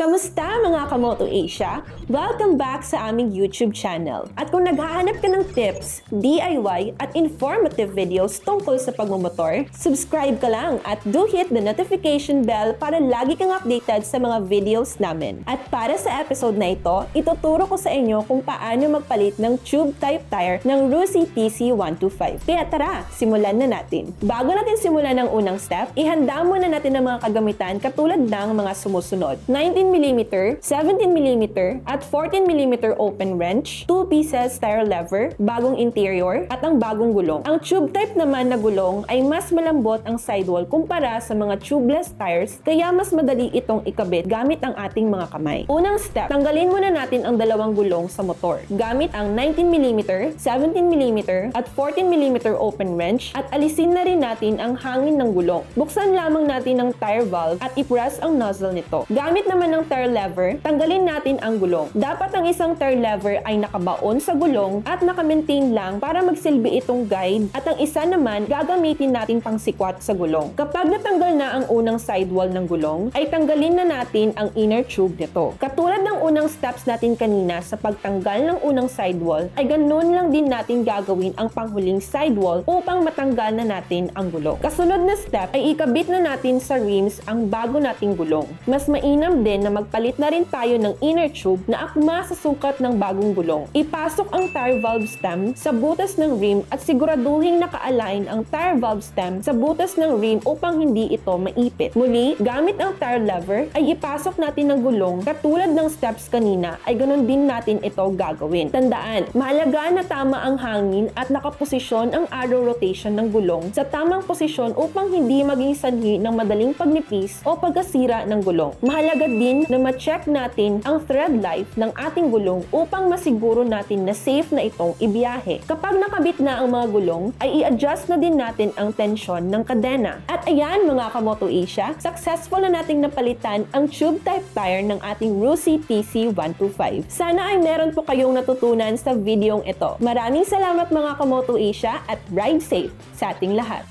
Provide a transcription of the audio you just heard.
Kamusta mga Kamoto Asia? Welcome back sa aming YouTube channel. At kung naghahanap ka ng tips, DIY at informative videos tungkol sa pagmumotor, subscribe ka lang at do hit the notification bell para lagi kang updated sa mga videos namin. At para sa episode na ito, ituturo ko sa inyo kung paano magpalit ng tube type tire ng Rusi TC125. Kaya tara, simulan na natin. Bago natin simulan ang unang step, ihanda muna natin ang mga kagamitan katulad ng mga sumusunod. 19mm, 17mm, at 14mm open wrench, 2 pieces tire lever, bagong interior, at ang bagong gulong. Ang tube type naman na gulong ay mas malambot ang sidewall kumpara sa mga tubeless tires, kaya mas madali itong ikabit gamit ang ating mga kamay. Unang step, tanggalin muna natin ang dalawang gulong sa motor gamit ang 19mm, 17mm, at 14mm open wrench at alisin na rin natin ang hangin ng gulong. Buksan lamang natin ang tire valve at ipress ang nozzle nito. Gamit naman ng tire lever, tanggalin natin ang gulong. Dapat ang isang tire lever ay nakabaon sa gulong at naka-maintain lang para magsilbi itong guide at ang isa naman gagamitin natin pang sikwat sa gulong. Kapag natanggal na ang unang sidewall ng gulong, ay tanggalin na natin ang inner tube nito. Katulad ng unang steps natin kanina sa pagtanggal ng unang sidewall, ay ganun lang din natin gagawin ang panghuling sidewall upang matanggal na natin ang gulong. Kasunod na step ay ikabit na natin sa rims ang bago nating gulong. Mas mainam din na magpalit na rin tayo ng inner tube na akma sa sukat ng bagong gulong. Ipasok ang tire valve stem sa butas ng rim at siguraduhin naka-align ang tire valve stem sa butas ng rim upang hindi ito maipit. Muli, gamit ang tire lever ay ipasok natin ang gulong katulad ng steps kanina ay ganun din natin ito gagawin. Tandaan, mahalaga na tama ang hangin at nakaposisyon ang arrow rotation ng gulong sa tamang posisyon upang hindi maging sanhi ng madaling pagnipis o pagkasira ng gulong. Mahalaga din na ma-check natin ang thread life ng ating gulong upang masiguro natin na safe na itong ibiyahe. Kapag nakabit na ang mga gulong, ay i-adjust na din natin ang tensyon ng kadena. At ayan mga Kamoto Asia, successful na nating napalitan ang tube type tire ng ating Rusi TC125. Sana ay meron po kayong natutunan sa videong ito. Maraming salamat mga Kamoto Asia at ride safe sa ating lahat.